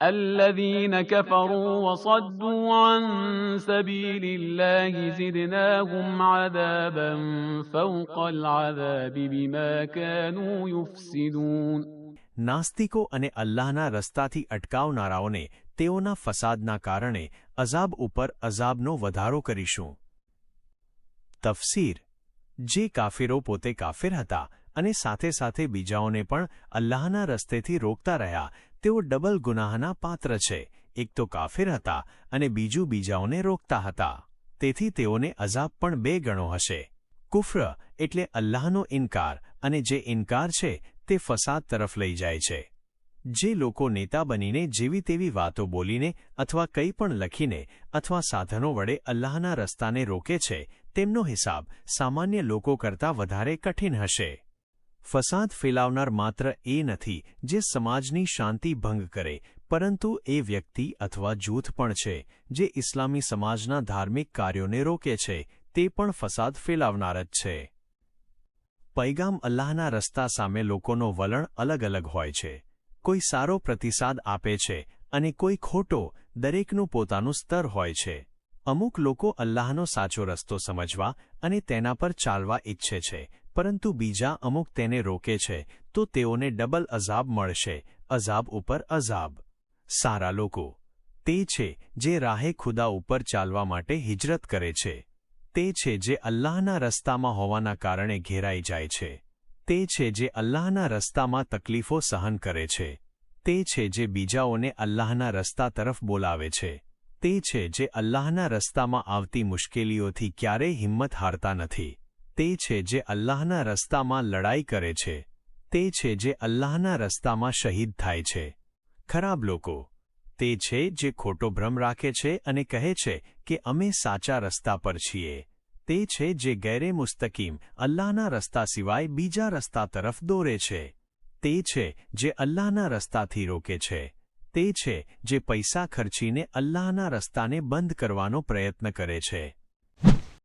الذين كفروا وصدوا عن سبيل الله زدناهم عذابا فوق العذاب بما كانوا يفسدون નાસ્તિકો અને અલ્લાહના રસ્તાથી અટકાવનારાઓને તેઓના ફસાદના કારણે અઝાબ ઉપર અઝાબનો વધારો કરીશું તફસીર જે કાફિરો પોતે કાફિર હતા અને સાથે સાથે બીજાઓને પણ અલ્લાહના રસ્તેથી રોકતા રહ્યા. તેઓ ડબલ ગુનાહના પાત્ર છે. એક તો કાફિર હતા અને બીજું બીજાઓને રોકતા હતા. તેથી તેઓને અઝાબ પણ બે ગણો હશે. કુફ્ર એટલે અલ્લાહનો ઇનકાર અને જે ઇનકાર છે તે ફસાદ તરફ લઈ જાય છે. જે લોકો નેતા બનીને જેવી તેવી વાતો બોલીને અથવા કંઈ પણ લખીને અથવા સાધનો વડે અલ્લાહના રસ્તાને રોકે છે, તેમનો હિસાબ સામાન્ય લોકો કરતાં વધારે કઠિન હશે. ફસાદ ફેલાવનાર માત્ર એ નથી જે સમાજની શાંતિ ભંગ કરે, પરંતુ એ વ્યક્તિ અથવા જૂથ પણ છે જે ઇસ્લામી સમાજના ધાર્મિક કાર્યોને રોકે છે, તે પણ ફસાદ ફેલાવનાર જ છે. પૈગામ અલ્લાહના રસ્તા સામે લોકોનો વલણ અલગ અલગ હોય છે. કોઈ સારો પ્રતિસાદ આપે છે અને કોઈ ખોટો દરેકનું પોતાનું સ્તર હોય છે. અમુક લોકો અલ્લાહનો સાચો રસ્તો સમજવા અને તેના પર ચાલવા ઈચ્છે છે પરંતુ બીજા અમુક તેને રોકે છે, તો તેઓને ડબલ અઝાબ મળશે, અઝાબ ઉપર અઝાબ. સારા લોકો. તે છે જે રાહે ખુદા ઉપર ચાલવા માટે હિજરત કરે છે. તે છે જે અલ્લાહના રસ્તામાં હોવાના કારણે ઘેરાઈ જાય છે. તે છે જે અલ્લાહના રસ્તામાં તકલીફો સહન કરે છે. તે છે જે બીજાઓને અલ્લાહના રસ્તા તરફ બોલાવે છે. તે છે જે અલ્લાહના રસ્તામાં આવતી મુશ્કેલીઓથી ક્યારેય હિંમત હારતા નથી. તે છે જે અલ્લાહના રસ્તામાં લડાઈ કરે છે. તે છે જે અલ્લાહના રસ્તામાં શહીદ થાય છે. ખરાબ લોકો, તે છે જે ખોટો ભ્રમ રાખે છે અને કહે છે કે અમે સાચા રસ્તા પર છીએ. તે છે જે ગેરે મુસ્તકીમ અલ્લાહના રસ્તા સિવાય બીજા રસ્તા તરફ દોરે છે. તે છે જે અલ્લાહના રસ્તાથી રોકે છે. તે છે જે પૈસા ખર્ચીને અલ્લાહના રસ્તાને બંધ કરવાનો પ્રયત્ન કરે છે.